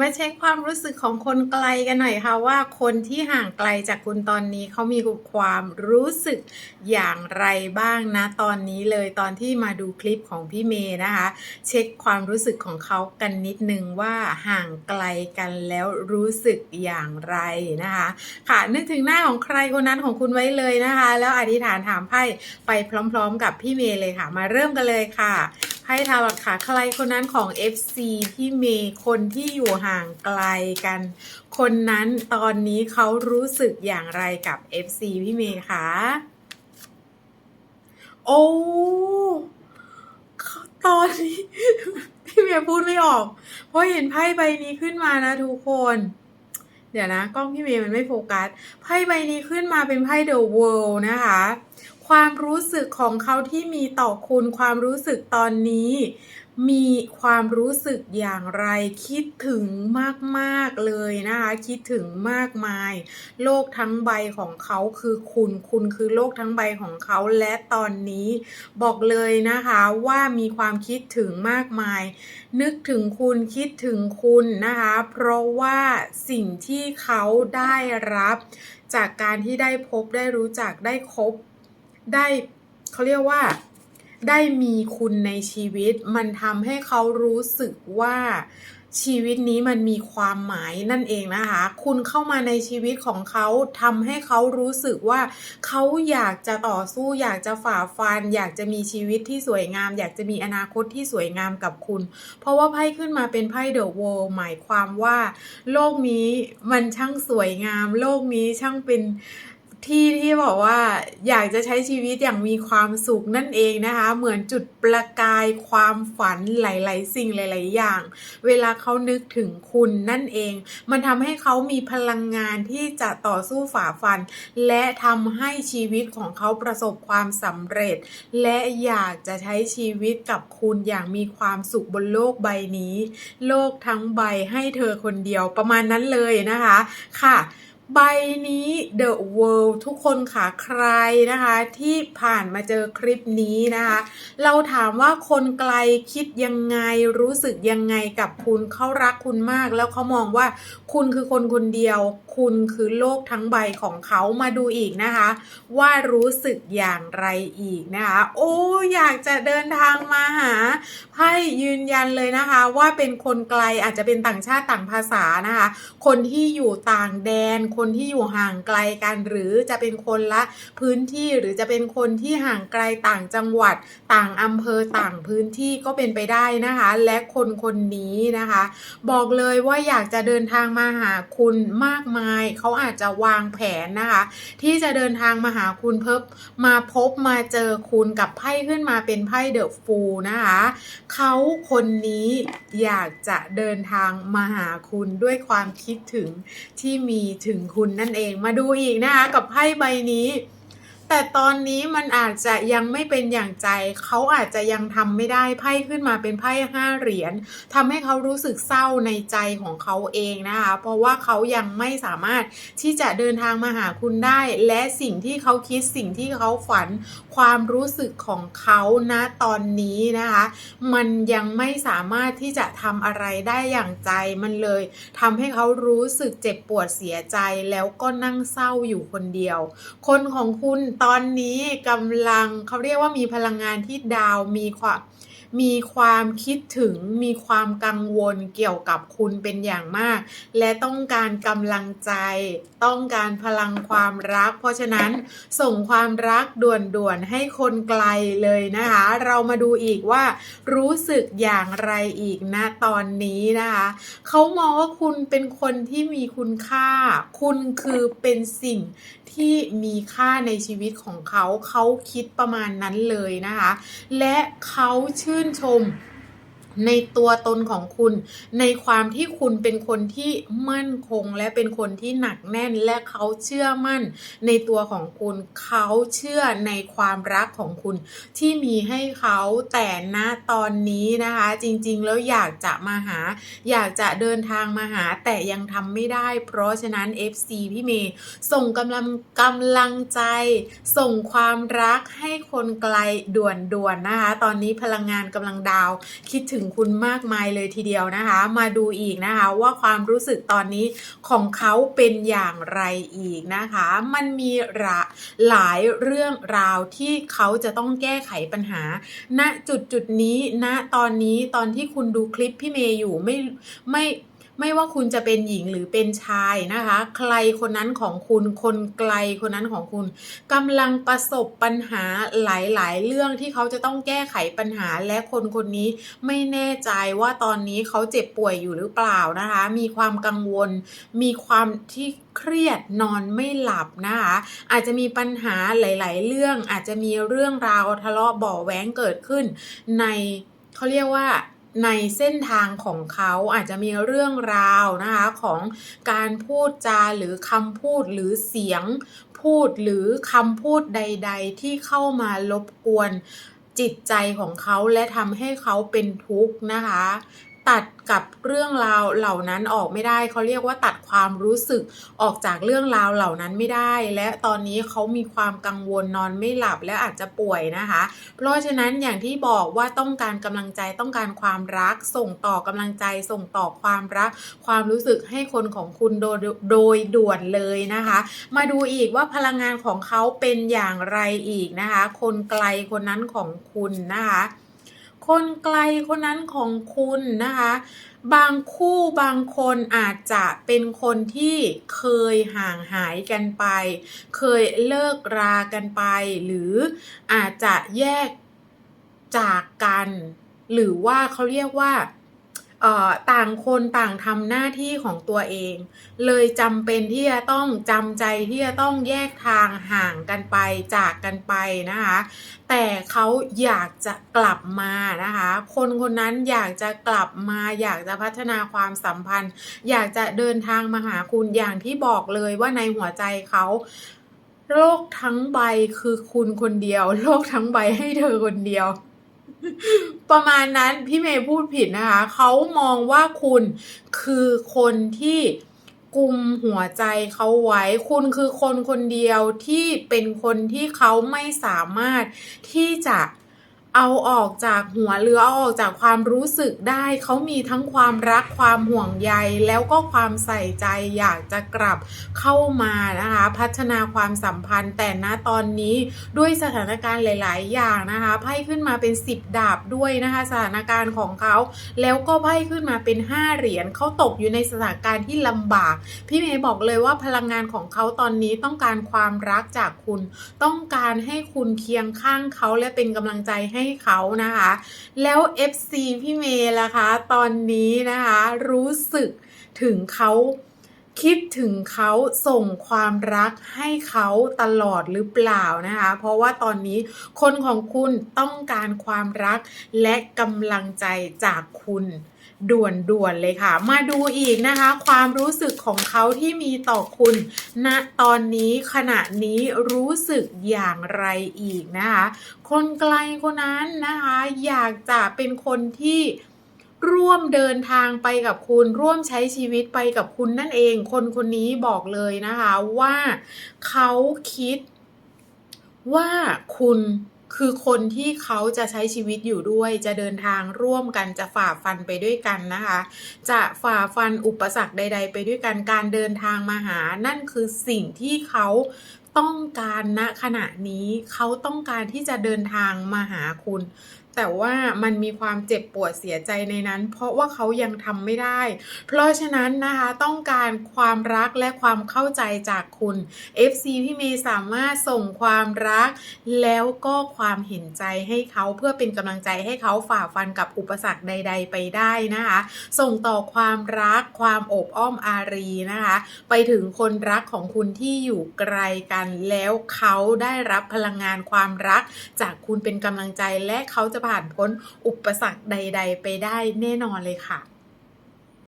มาเช็คความรู้สึกของคนไกลกันหน่อยค่ะว่าคนที่ห่างไกลจากคุณตอนนี้เขามีความรู้สึกอย่างไรบ้างนะตอนนี้เลยตอนที่มาดูคลิปของพี่เมย์นะคะ เช็คความรู้สึกของเขากันนิดนึงว่าห่างไกลกันแล้วรู้สึกอย่างไรนะคะ ค่ะนึกถึงหน้าของใครคนนั้นของคุณไว้เลยนะคะ แล้วอธิษฐานถามไพ่ไปพร้อม ๆ กับพี่เมย์เลยค่ะ มาเริ่มกันเลยค่ะ ไพ่ทารอตค่ะ ใครคนนั้นของ FC พี่เมย์คนที่อยู่ห่างไกลกัน คนนั้นตอนนี้เขารู้สึกอย่างไรกับ FC พี่เมย์คะโอ้ตอนนี้พี่เมย์พูดไม่ออก เพราะเห็นไพ่ใบนี้ขึ้นมานะทุกคน เดี๋ยวนะ กล้องพี่เมย์มันไม่โฟกัส ไพ่ใบนี้ขึ้นมาเป็นไพ่ The World นะคะ ความรู้สึกของเขาที่มีต่อคุณความรู้สึกตอนนี้ มีความรู้สึกอย่างไร คิดถึงมากๆเลยนะคะ คิดถึงมากมาย โลกทั้งใบของเขาคือคุณ คุณคือโลกทั้งใบของเขาและตอนนี้บอกเลยนะคะว่ามีความคิดถึงมากมาย นึกถึงคุณคิดถึงคุณนะคะ เพราะว่าสิ่งที่เขาได้รับ จากการที่ได้พบได้รู้จักได้คบ ได้เขาเรียกว่าได้มีคุณในชีวิต มันทำให้เขารู้สึกว่าชีวิตนี้มันมีความหมายนั่นเองนะคะ คุณเข้ามาในชีวิตของเขาทำให้เขารู้สึกว่าเขาอยากจะต่อสู้อยากจะฝ่าฟัน อยากจะมีชีวิตที่สวยงาม อยากจะมีอนาคตที่สวยงามกับคุณ เพราะว่าไพ่ขึ้นมาเป็นไพ่เดอะโวลหมายความว่า โลกนี้มันช่างสวยงาม โลกนี้ช่างเป็น ที่ที่บอกว่าอยากจะใช้ชีวิตอย่างมีความสุขนั่นเองนะคะ เหมือนจุดประกายความฝันหลาย ๆ สิ่งหลาย ๆ อย่าง เวลาเขานึกถึงคุณนั่นเอง มันทำให้เขามีพลังงานที่จะต่อสู้ฝ่าฟัน และทำให้ชีวิตของเขาประสบความสำเร็จ และอยากจะใช้ชีวิตกับคุณอย่างมีความสุขบนโลกใบนี้ โลกทั้งใบให้เธอคนเดียวประมาณนั้นเลยนะคะ ค่ะ ใบนี้ The World ทุกคนค่ะใครนะคะ ที่ผ่านมาเจอคลิปนี้นะคะ เราถามว่าคนไกลคิดยังไงรู้สึกยังไงกับคุณเขารักคุณมาก แล้วเขามองว่าคุณคือคนคนเดียว คุณคือโลกทั้งใบของเขามาดูอีกนะคะ ว่ารู้สึกอย่างไรอีกนะคะ โอ้อยากจะเดินทางมาหาไพ่ยืนยันเลยนะคะ ว่าเป็นคนไกลอาจจะเป็นต่างชาติต่างภาษานะคะ คนที่อยู่ต่างแดนคนที่อยู่ห่างไกลกัน หรือจะเป็นคนละพื้นที่หรือจะเป็นคนที่ห่างไกลต่างจังหวัดต่างอำเภอต่างพื้นที่ก็เป็นไปได้นะคะ และคนคนนี้นะคะ บอกเลยว่าอยากจะเดินทางมาหาคุณมากมาย เขาอาจจะวางแผนนะคะ ที่จะเดินทางมาหาคุณเพิ่มมาพบมาเจอคุณกับไพ่ขึ้นมาเป็นไพ่เดอะฟูนะคะเขาคนนี้อยากจะเดินทางมาหาคุณด้วยความคิดถึงที่มีถึงคุณนั่นเองมาดูอีกนะคะกับไพ่ใบนี้ แต่ตอนนี้มันอาจจะยังไม่เป็นอย่างใจ เขาอาจจะยังทำไม่ได้ไพ่ขึ้นมาเป็นไพ่ห้าเหรียญทำให้เขารู้สึกเศร้าในใจของเขาเองนะคะ เพราะว่าเขายังไม่สามารถที่จะเดินทางมาหาคุณได้ และสิ่งที่เขาคิดสิ่งที่เขาฝันความรู้สึกของเขาณตอนนี้นะคะ มันยังไม่สามารถที่จะทำอะไรได้อย่างใจมันเลยทำให้เขารู้สึกเจ็บปวดเสียใจแล้วก็นั่งเศร้าอยู่คนเดียว คนของคุณตอนนี้กำลังเขาเรียกว่ามีพลังงานที่ดาวมีความมีความคิดถึงมีความกังวลเกี่ยวกับคุณเป็นอย่างมาก และต้องการกำลังใจ ต้องการพลังความรัก เพราะฉะนั้นส่งความรักด่วนๆให้คนไกลเลยนะคะ เรามาดูอีกว่ารู้สึกอย่างไรอีกนะตอนนี้นะคะเขามองว่าคุณเป็นคนที่มีคุณค่า คุณคือเป็นสิ่ง ที่มีค่าในชีวิตของเขา เขาคิดประมาณนั้นเลยนะคะ และเขาชื่นชม ในตัวตนของคุณ ในความที่คุณเป็นคนที่มั่นคง และเป็นคนที่หนักแน่นและเขาเชื่อมั่น ในตัวของคุณเขาเชื่อในความรักของคุณ ที่มีให้เขาแต่ณตอนนี้นะคะ จริงๆ แล้วอยากจะมาหา อยากจะเดินทางมาหาแต่ยังทำไม่ได้ เพราะฉะนั้น FC พี่เมย์ส่งกำลังกำลังใจ ส่งความรักให้คนไกลด่วนๆนะคะ ตอนนี้พลังงานกำลังดาวคิดถึงงคุณมากมายเลยทีเดียวนะคะ มาดูอีกนะคะว่าความรู้สึกตอนนี้ของเขาเป็นอย่างไรอีกนะคะ มันมีระหลายเรื่องราวที่เขาจะต้องแก้ไขปัญหา ณจุดจุดนี้ณตอนนี้ตอนที่คุณดูคลิปพี่เมย์อยู่ไม่ไม่ ไม่ว่าคุณจะเป็นหญิงหรือเป็นชายนะคะ ใครคนนั้นของคุณ คนไกลคนนั้นของคุณกำลังประสบปัญหาหลาย ๆ เรื่องที่เขาจะต้องแก้ไขปัญหาและคนคนนี้ไม่แน่ใจว่าตอนนี้เขาเจ็บป่วยอยู่หรือเปล่านะคะ มีความกังวล มีความที่เครียดนอนไม่หลับนะคะอาจจะมีปัญหาหลาย ๆ เรื่องอาจจะมีเรื่องราวทะเลาะเบาะแว้งเกิดขึ้นในเขาเรียกว่า ในเส้นทางของเขาอาจจะมีเรื่องราวนะคะของการพูดจาหรือคำพูดหรือเสียงพูดหรือคำพูดใด ๆ ที่เข้ามารบกวนจิตใจของเขาและทำให้เขาเป็นทุกข์นะคะ ตัดกับเรื่องราวเหล่านั้นออกไม่ได้เขาเรียกว่าตัดความรู้สึกออกจากเรื่องราวเหล่านั้นไม่ได้ และตอนนี้เขามีความกังวลนอนไม่หลับและอาจจะป่วยนะคะ เพราะฉะนั้นอย่างที่บอกว่าต้องการกำลังใจต้องการความรัก ส่งต่อกำลังใจส่งต่อความรัก ความรู้สึกให้คนของคุณโดยโดยด่วนเลยนะคะ มาดูอีกว่าพลังงานของเขาเป็นอย่างไรอีกนะคะ คนไกลคนนั้นของคุณนะคะ คนไกลคนนั้นของคุณนะคะ บางคู่บางคนอาจจะเป็นคนที่เคยห่างหายกันไป เคยเลิกรากันไป หรืออาจจะแยกจากกัน หรือว่าเขาเรียกว่า ต่างคนต่างทำหน้าที่ของตัวเอง เลยจำเป็นที่จะต้องจำใจที่จะต้องแยกทางห่างกันไปจากกันไปนะคะ แต่เขาอยากจะกลับมานะคะ คนคนนั้นอยากจะกลับมา อยากจะพัฒนาความสัมพันธ์ อยากจะเดินทางมาหาคุณอย่างที่บอกเลยว่าในหัวใจเขาโลกทั้งใบคือคุณคนเดียว โลกทั้งใบให้เธอคนเดียว ประมาณนั้นพี่เมย์พูดผิดนะคะ เขามองว่าคุณคือคนที่กุมหัวใจเขาไว้ คุณคือคนคนเดียวที่เป็นคนที่เขาไม่สามารถที่จะ เอาออกจากหัวหรือเอาออกจากความรู้สึกได้เขามีทั้งความรักความห่วงใย แล้วก็ความใส่ใจอยากจะกลับเข้ามานะคะ พัฒนาความสัมพันธ์ แต่ณตอนนี้ด้วยสถานการณ์หลาย ๆ อย่างนะคะไพ่ขึ้นมาเป็น 10 ดาบด้วยนะคะ สถานการณ์ของเขา แล้วก็ไพ่ขึ้นมาเป็น 5 เหรียญเขาตกอยู่ในสถานการณ์ที่ลำบาก พี่เมย์บอกเลยว่าพลังงานของเขาตอนนี้ต้องการความรักจากคุณ ต้องการให้คุณเคียงข้างเขาและเป็นกำลังใจให้เขานะคะ แล้ว FC พี่เมย์ล่ะคะ ตอนนี้นะคะ รู้สึกถึงเขาคิดถึงเขาส่งความรักให้เขาตลอดหรือเปล่านะคะ เพราะว่าตอนนี้คนของคุณต้องการความรักและกำลังใจจากคุณ ด่วนๆเลยค่ะ มาดูอีกนะคะ ความรู้สึกของเขาที่มีต่อคุณณตอนนี้ขณะนี้รู้สึกอย่างไรอีกนะคะ คนไกลคนนั้นนะคะ อยากจะเป็นคนที่ร่วมเดินทางไปกับคุณร่วมใช้ชีวิตไปกับคุณนั่นเอง คนคนนี้บอกเลยนะคะว่าเขาคิดว่าคุณ คือคนที่เขาจะใช้ชีวิตอยู่ด้วย จะเดินทางร่วมกันจะฝ่าฟันไปด้วยกันนะคะ จะฝ่าฟันอุปสรรคใด ๆ ไปด้วยกันการเดินทางมาหา นั่นคือสิ่งที่เขา ต้องการณขณะนี้เขาต้องการที่จะเดินทางมาหาคุณ แต่ว่ามันมีความเจ็บปวดเสียใจในนั้น เพราะว่าเขายังทำไม่ได้ เพราะฉะนั้นนะคะต้องการความรักและความเข้าใจจากคุณ FC พี่เมย์สามารถส่งความรัก แล้วก็ความเห็นใจให้เขาเพื่อเป็นกำลังใจให้เขาฝ่าฟันกับอุปสรรคใด ๆ ไปได้นะคะ ส่งต่อความรักความอบอ้อมอารีนะคะ ไปถึงคนรักของคุณที่อยู่ไกลกันแล้วเขาได้รับพลังงานความรัก จากคุณเป็นกำลังใจและเขาจะผ่านพ้นอุปสรรคใด ๆ ไปได้แน่นอนเลยค่ะ